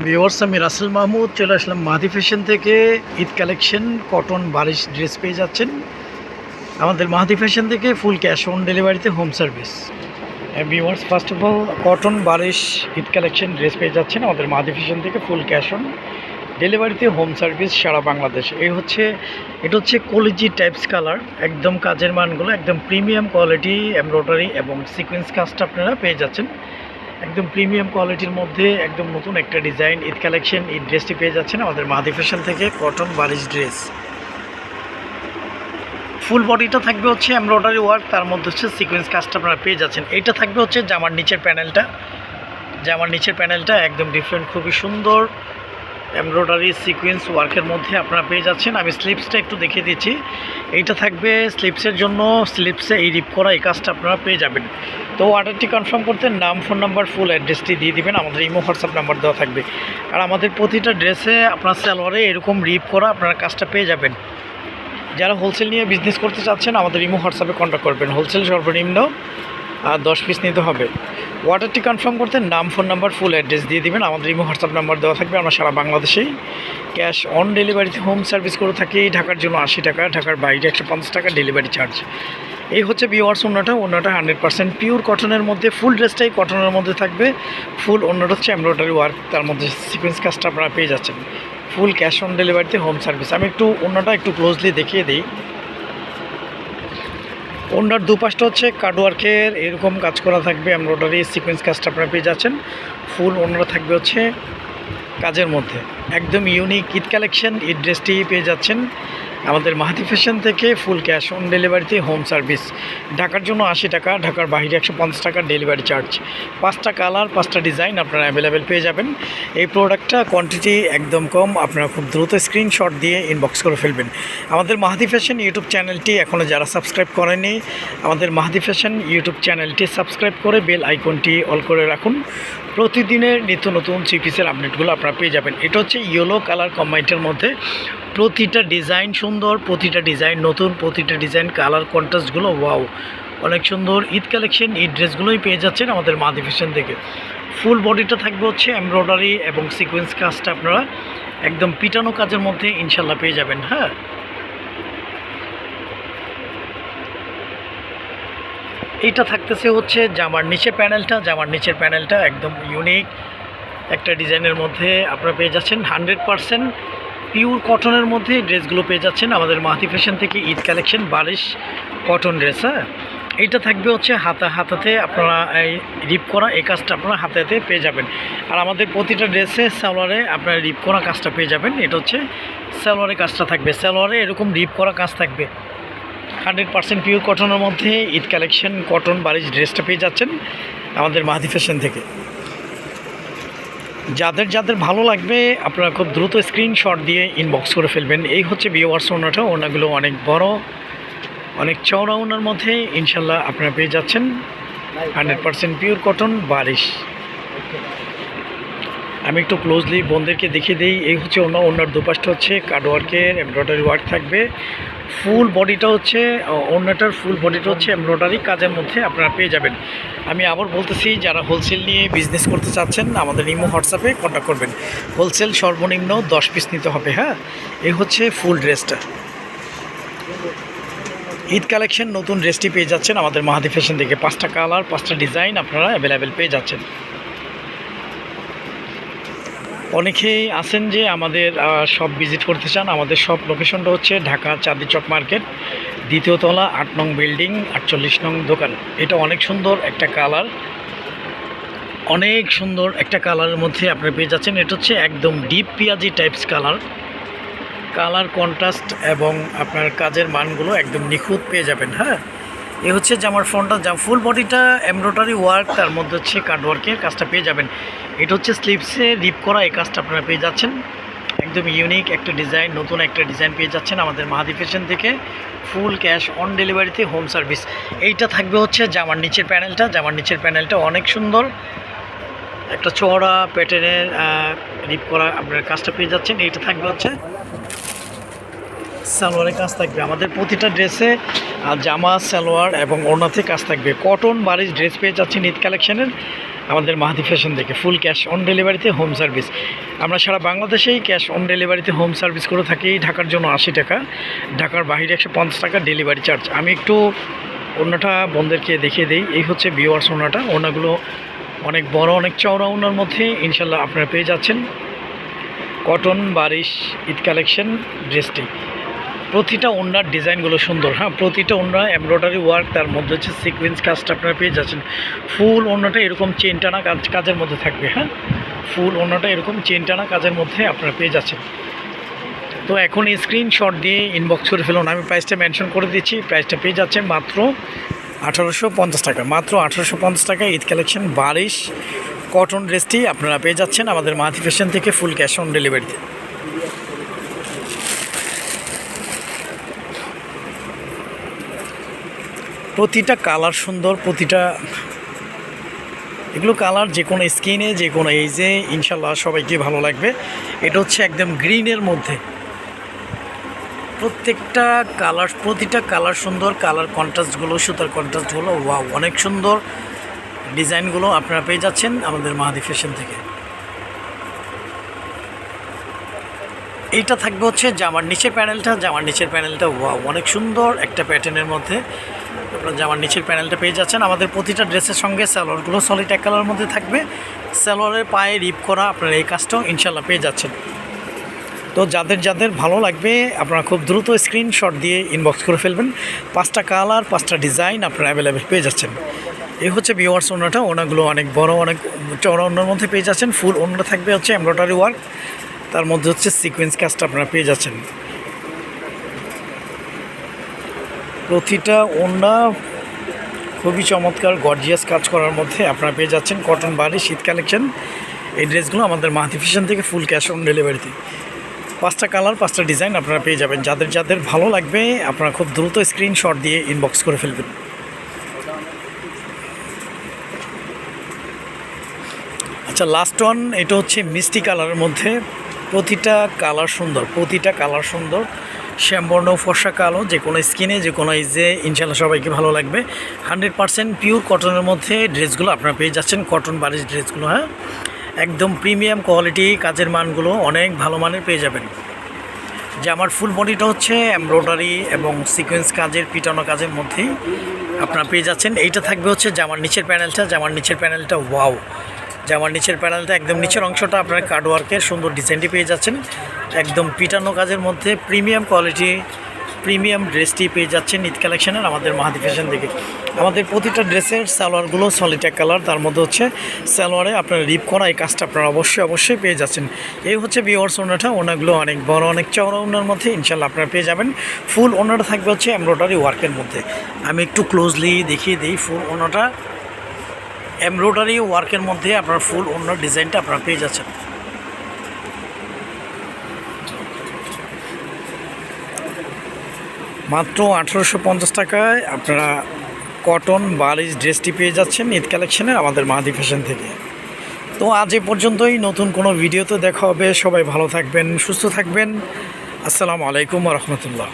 Viewers আমি রাসেল মাহমুদ, চলে আসলাম Mahadi fashion থেকে। ঈদ কালেকশন, কটন বারিশ ড্রেস পেয়ে যাচ্ছেন। আমাদের মাহাদি ফ্যাশন থেকে ফুল ক্যাশ অন ডেলিভারিতে হোম সার্ভিস। ভিওর্স first of all cotton বারিশ Eid collection dress পেয়ে যাচ্ছেন আমাদের মাহাদি ফ্যাশন থেকে ফুল ক্যাশ অন ডেলিভারিতে হোম সার্ভিস সারা বাংলাদেশ। এই হচ্ছে, এটা হচ্ছে কলিজি টাইপস কালার, একদম কাজের মানগুলো, একদম প্রিমিয়াম কোয়ালিটি, এমব্রয়ডারি এবং সিকোয়েন্স কাজটা আপনারা পেয়ে যাচ্ছেন। একদম প্রিমিয়াম কোয়ালিটির মধ্যে একদম নতুন একটা ডিজাইন, ঈদ কালেকশন ঈদ ড্রেসটি পেয়ে যাচ্ছেন আমাদের মাহাদি ফ্যাশন থেকে কটন বারিশ ড্রেস। ফুল বডিটা থাকবে হচ্ছে এমব্রয়ডারি ওয়ার্ক, তার মধ্যে হচ্ছে সিকোয়েন্স কাজটা আপনারা পেয়ে যাচ্ছেন। এইটা থাকবে হচ্ছে জামার নিচের প্যানেলটা। জামার নিচের প্যানেলটা একদম ডিফারেন্ট খুবই সুন্দর। এমব্রয়ডারি সিকোয়েন্স ওয়ার্কের মধ্যে আপনারা পেয়ে যাচ্ছেন। আমি স্লিপসটা একটু দেখিয়ে দিচ্ছি। এইটা থাকবে স্লিপসের জন্য, স্লিপসে এই রিপ করা এই কাজটা আপনারা পেয়ে যাবেন। তো অর্ডারটি কনফার্ম করতে নাম, ফোন নাম্বার, ফুল অ্যাড্রেসটি দিয়ে দিবেন। আমাদের ইমো, হোয়াটসঅ্যাপ নাম্বার দেওয়া থাকবে। আর আমাদের প্রতিটা ড্রেসে আপনার সালোয়ারে এরকম রিপ করা আপনারা কাজটা পেয়ে যাবেন। যারা হোলসেল নিয়ে বিজনেস করতে চাচ্ছেন, আমাদের ইমো, হোয়াটসঅ্যাপে কন্ট্যাক্ট করবেন। হোলসেল সর্বনিম্ন আর দশ পিস নিতে হবে। অর্ডারটি কনফার্ম করতে নাম ফোন নাম্বার ফুল অ্যাড্রেস দিয়ে দিবেন। আমাদের ইমো হোয়াটসঅ্যাপ নাম্বার দেওয়া থাকবে। আমরা সারা বাংলাদেশেই ক্যাশ অন ডেলিভারিতে হোম সার্ভিস করে থাকি। ঢাকার জন্য আশি টাকা, ঢাকার বাইরে একশো পঞ্চাশ টাকা ডেলিভারি চার্জ এই হচ্ছে বিওয়ার্স অন্যটা। অন্যটা হান্ড্রেড পার্সেন্ট পিওর কটনের মধ্যে ফুল ড্রেসটাই কটনের মধ্যে থাকবে। ফুল অন্যটা হচ্ছে এমব্রয়ডারি ওয়ার্ক তার মধ্যে সিকোয়েন্স কাজটা আপনারা পেয়ে যাচ্ছেন। ফুল ক্যাশ অন ডেলিভারিতে হোম সার্ভিস আমি একটু অন্যটা একটু ক্লোজলি দেখিয়ে দিই। ওনার দুপাশটা হচ্ছে কার্ডওয়ার্কের এরকম কাজ করা থাকবে এমব্রয়ডারি সিকোয়েন্স কাজটা আপনারা পেয়ে যাচ্ছেন। ফুল ওনারা থাকবে হচ্ছে কাজের মধ্যে। একদম ইউনিক ইট কালেকশন এই ড্রেসটি পেয়ে যাচ্ছেন। আমাদের মাহাতি ফ্যাশন থেকে ফুল ক্যাশ অন ডেলিভারিতে হোম সার্ভিস। ঢাকার জন্য আশি টাকা, ঢাকার বাইরে একশো পঞ্চাশ টাকা ডেলিভারি চার্জ। পাঁচটা কালার, পাঁচটা ডিজাইন আপনারা অ্যাভেলেবেল পেয়ে যাবেন। এই প্রোডাক্টটা কোয়ান্টিটি একদম কম, আপনারা খুব দ্রুত স্ক্রিনশট দিয়ে ইনবক্স করে ফেলবেন। আমাদের মাহাতি ফ্যাশন ইউটিউব চ্যানেলটি এখনও যারা সাবস্ক্রাইব করেনি, আমাদের মাহাতি ফ্যাশন ইউটিউব চ্যানেলটি সাবস্ক্রাইব করে বেল আইকনটি অল করে রাখুন। প্রতিদিনের নিত্য নতুন থ্রি পিসের আপডেটগুলো আপনারা পেয়ে যাবেন। এটা হচ্ছে ইয়েলো কালার কম্বাইন্টের মধ্যে প্রতিটা ডিজাইন সুন্দর প্রতিটা ডিজাইন, নতুন প্রতিটা ডিজাইন কালার কন্ট্রাস্টগুলো ওয়াও অনেক সুন্দর ঈদ কালেকশন ঈদ ড্রেসগুলোই পেয়ে যাচ্ছেন আমাদের মাদি ফ্যাশন থেকে। ফুল বডিটা থাকবে হচ্ছে এমব্রয়ডারি এবং সিকোয়েন্স কাজটা আপনারা একদম পিটানো কাজের মধ্যে ইনশাল্লাহ পেয়ে যাবেন হ্যাঁ? এইটা থাকতেছে হচ্ছে জামার নিচের প্যানেলটা, জামার নিচের প্যানেলটা একদম ইউনিক একটা ডিজাইনের মধ্যে আপনারা পেয়ে যাচ্ছেন। হান্ড্রেড পারসেন্ট পিওর কটনের মধ্যে ড্রেসগুলো পেয়ে যাচ্ছেন আমাদের মাহাতি ফ্যাশন থেকে Eid collection Barish cotton dress হ্যাঁ? এইটা থাকবে হচ্ছে হাতা হাতাতে আপনারা এই রিপ করা, এই কাজটা আপনারা হাতে হাতে পেয়ে যাবেন। আর আমাদের প্রতিটা ড্রেসে সালোয়ারে আপনারা রিপ করা কাজটা পেয়ে যাবেন। এটা হচ্ছে সালোয়ারে কাজটা থাকবে। সালোয়ারে এরকম রিপ করা কাজ থাকবে। হান্ড্রেড পার্সেন্ট পিওর কটনের মধ্যে ঈদ কালেকশন কটন বারিশ ড্রেসটা পেয়ে যাচ্ছেন আমাদের মাহাদি ফ্যাশন থেকে। যাদের যাদের ভালো লাগবে আপনারা খুব দ্রুত স্ক্রিনশট দিয়ে ইনবক্স করে ফেলবেন। এই হচ্ছে বিওয়ার্স ওনাটা ওনাগুলো অনেক বড় অনেক চওড়া ওনার মধ্যে ইনশাল্লাহ আপনারা পেয়ে যাচ্ছেন। Hundred percent pure cotton বারিশ। আমি একটু ক্লোজলি বোনদেরকে দেখিয়ে দিই, এই হচ্ছে অন্য, অন্যার দুপাশটা হচ্ছে কার্ডওয়ার্কের এমব্রয়ডারি ওয়ার্ক থাকবে। ফুল বডিটা হচ্ছে অন্যটার ফুল বডিটা হচ্ছে এমব্রয়ডারি কাজের মধ্যে আপনারা পেয়ে যাবেন। আমি আবার বলতেছি, যারা হোলসেল নিয়ে বিজনেস করতে চাচ্ছেন, আমাদের ইমো হোয়াটসঅ্যাপে কন্ট্যাক্ট করবেন। হোলসেল সর্বনিম্ন দশ পিস নিতে হবে হ্যাঁ? এই হচ্ছে ফুল ড্রেসটা ঈদ কালেকশন নতুন ড্রেসটি পেয়ে যাচ্ছেন আমাদের মাহাদি ফ্যাশন থেকে। পাঁচটা কালার পাঁচটা ডিজাইন আপনারা অ্যাভেলেবেল পেয়ে যাচ্ছেন। অনেকেই আছেন যে আমাদের সব ভিজিট করতে চান। আমাদের সব লোকেশনটা হচ্ছে ঢাকা চাঁদি চক মার্কেট, দ্বিতীয় তলা, আট নং বিল্ডিং, আটচল্লিশ নং দোকান। এটা অনেক সুন্দর একটা কালার। অনেক সুন্দর একটা কালারের মধ্যে আপনারা পেয়ে যাচ্ছেন। এটা হচ্ছে একদম ডিপ পেঁয়াজি টাইপস কালার। কালার কন্ট্রাস্ট এবং আপনার কাজের মানগুলো একদম নিখুঁত পেয়ে যাবেন হ্যাঁ? এ হচ্ছে জামার ফ্রন্টটা জাম ফুল বডিটা এমব্রয়ডারি ওয়ার্ক তার মধ্যে হচ্ছে কার্ড ওয়ার্কের কাজটা পেয়ে যাবেন। এটা হচ্ছে স্লিপসে রিপ করা এই কাজটা আপনারা পেয়ে যাচ্ছেন। একদম ইউনিক একটা ডিজাইন নতুন একটা ডিজাইন পেয়ে যাচ্ছেন আমাদের মাহাদি ফ্যাশন থেকে। ফুল ক্যাশ অন ডেলিভারিতে হোম সার্ভিস এইটা থাকবে হচ্ছে জামার নিচের প্যানেলটা জামার নিচের প্যানেলটা অনেক সুন্দর। একটা চওড়া প্যাটার্নের রিপ করা আপনার কাজটা পেয়ে যাচ্ছেন। এইটা থাকবে হচ্ছে সালোয়ারের কাজ থাকবে। আমাদের প্রতিটা ড্রেসে জামা, সালোয়ার এবং ওড়নাতে কাজ থাকবে। কটন বাড়ির ড্রেস পেয়ে যাচ্ছেন ঈদ কালেকশনের আমাদের মাহাদি ফ্যাশন থেকে ফুল ক্যাশ অন ডেলিভারিতে হোম সার্ভিস আমরা সারা বাংলাদেশেই ক্যাশ অন ডেলিভারিতে হোম সার্ভিস করে থাকি ঢাকার জন্য আশি টাকা। ঢাকার বাইরে একশো পঞ্চাশ টাকা ডেলিভারি চার্জ আমি একটু ওড়নাটা বন্ধেরকে দেখিয়ে দিই, এই হচ্ছে বিওয়ার্স ওড়নাটা ওড়নাগুলো অনেক বড়, অনেক চওড়া ওড়নার মধ্যে ইনশাল্লাহ আপনারা পেয়ে যাচ্ছেন। কটন বারিশ, ঈদ কালেকশন ড্রেসটি প্রতিটা ওনার ডিজাইনগুলো সুন্দর হ্যাঁ? প্রতিটা ওনার এমব্রয়ডারি ওয়ার্ক তার মধ্যে হচ্ছে সিকোয়েন্স কাজটা আপনারা পেয়ে যাচ্ছেন। ফুল ওনাটা এরকম চেন টানা কাজ কাজের মধ্যে থাকবে হ্যাঁ? ফুল ওনাটা এরকম চেন টানা কাজের মধ্যে আপনারা পেয়ে যাচ্ছেন। তো এখন স্ক্রিনশট দিয়ে ইনবক্স করে ফেলুন। আমি প্রাইসটা মেনশন করে দিচ্ছি প্রাইসটা পেয়ে যাচ্ছে মাত্র আঠারোশো পঞ্চাশ টাকা। মাত্র আঠারোশো পঞ্চাশ টাকা ঈদ কালেকশন বারিশ কটন ড্রেসটি আপনারা পেয়ে যাচ্ছেন আমাদের মাহাতি ফ্যাশন থেকে ফুল ক্যাশ অন ডেলিভারিতে প্রতিটা কালার সুন্দর, প্রতিটা এগুলো কালার যে কোনো স্কিনে, যে কোনো এইজে ইনশাল্লাহ সবাইকে ভালো লাগবে। এটা হচ্ছে একদম গ্রিনের মধ্যে। প্রত্যেকটা কালার, প্রতিটা কালার সুন্দর, কালার কন্ট্রাস্টগুলো, সুতার কন্ট্রাস্টগুলো, ওয়াও, অনেক সুন্দর ডিজাইনগুলো আপনারা পেয়ে যাচ্ছেন আমাদের মাহাদি ফ্যাশন থেকে। এইটা থাকবে হচ্ছে জামার নিচের প্যানেলটা, জামার নিচের প্যানেলটা, ওয়াও, অনেক সুন্দর একটা প্যাটার্নের মধ্যে। আপনারা জামার নিচের প্যানেলটা পেয়ে যাচ্ছেন, আমাদের প্রতিটা ড্রেসের সঙ্গে স্যালোয়ারগুলো সলিড এক কালারের মধ্যে থাকবে। স্যালোয়ারের পায়ে রিপ করা আপনারা এই কাজটাও ইনশাল্লাহ পেয়ে যাচ্ছেন। তো যাদের যাদের ভালো লাগবে, আপনারা খুব দ্রুত স্ক্রিনশট দিয়ে ইনবক্স করে ফেলবেন। পাঁচটা কালার পাঁচটা ডিজাইন আপনারা অ্যাভেলেবেল পেয়ে যাচ্ছেন। এই হচ্ছে বিওয়ার্স ওনাটা ওনাগুলো অনেক বড়, অনেক চড়া ওনার মধ্যে পেয়ে যাচ্ছেন। ফুল ওনাটা থাকবে হচ্ছে এমব্রয়ডারি ওয়ার্ক তার মধ্যে হচ্ছে সিকোয়েন্স কাজটা আপনারা পেয়ে যাচ্ছেন। প্রতিটা ওড়না খুবই চমৎকার গর্জিয়াস কাজ করার মধ্যে আপনারা পেয়ে যাচ্ছেন কটন বাড়ি, শীত কালেকশন এই ড্রেসগুলো আমাদের মাহাতি ফ্যাশন থেকে ফুল ক্যাশ অন ডেলিভারিতে পাঁচটা কালার পাঁচটা ডিজাইন আপনারা পেয়ে যাবেন। যাদের যাদের ভালো লাগবে, আপনারা খুব দ্রুত স্ক্রিনশট দিয়ে ইনবক্স করে ফেলবেন। আচ্ছা লাস্ট ওয়ান এটা হচ্ছে মিষ্টি কালারের মধ্যে প্রতিটা কালার সুন্দর, প্রতিটা কালার সুন্দর। শ্যামবর্ণ, ফর্সা, কালো, যে কোনো স্কিনে, যে কোনো ইজে ইনশাল্লাহ সবাইকে ভালো লাগবে। হান্ড্রেড পারসেন্ট পিওর কটনের মধ্যে ড্রেসগুলো আপনারা পেয়ে যাচ্ছেন কটন বাড়ির ড্রেসগুলো হ্যাঁ? একদম প্রিমিয়াম কোয়ালিটি কাজের মানগুলো অনেক ভালো মানের পেয়ে যাবেন। যে আমার ফুল বডিটা হচ্ছে এমব্রয়ডারি এবং সিকোয়েন্স কাজের, পিটানো কাজের মধ্যেই আপনারা পেয়ে যাচ্ছেন। এইটা থাকবে হচ্ছে জামার নিচের প্যানেলটা জামার নিচের প্যানেলটা ওয়াও জামার নিচের প্যানেলটা একদম নিচের অংশটা আপনার কার্ডওয়ার্কের সুন্দর ডিজাইনটি পেয়ে যাচ্ছেন। একদম পিটানো কাজের মধ্যে প্রিমিয়াম কোয়ালিটি, প্রিমিয়াম ড্রেসটি পেয়ে যাচ্ছেন ঈদ কালেকশনের আমাদের মাহাদি ফ্যাশন থেকে আমাদের প্রতিটা ড্রেসের সালোয়ারগুলো এক কালার তার মধ্যে হচ্ছে সালোয়ারে আপনার রিপ করা এই কাজটা আপনারা অবশ্যই অবশ্যই পেয়ে যাচ্ছেন। এই হচ্ছে বিওয়ার্স ওনাটা, ওনাগুলো অনেক বড়, অনেক চওড়া ওনার মধ্যে ইনশাল্লাহ আপনারা পেয়ে যাবেন। ফুল ওনাটা থাকবে হচ্ছে এমব্রয়ডারি ওয়ার্কের মধ্যে। আমি একটু ক্লোজলি দেখিয়ে দিই ফুল ওনাটা। এমব্রয়ডারি ওয়ার্কের মধ্যে আপনার ফুল ওনার ডিজাইনটা আপনারা পেয়ে যাচ্ছেন। মাত্র আঠেরোশো পঞ্চাশ টাকায় আপনারা কটন, বালিশ, ড্রেসটি পেয়ে যাচ্ছেন ঈদ কালেকশানে আমাদের মাহাদি ফ্যাশন থেকে। তো আজ এ পর্যন্তই, নতুন কোনো ভিডিওতে দেখা হবে। সবাই ভালো থাকবেন, সুস্থ থাকবেন। আসসালামু আলাইকুম রহমতুল্লাহ।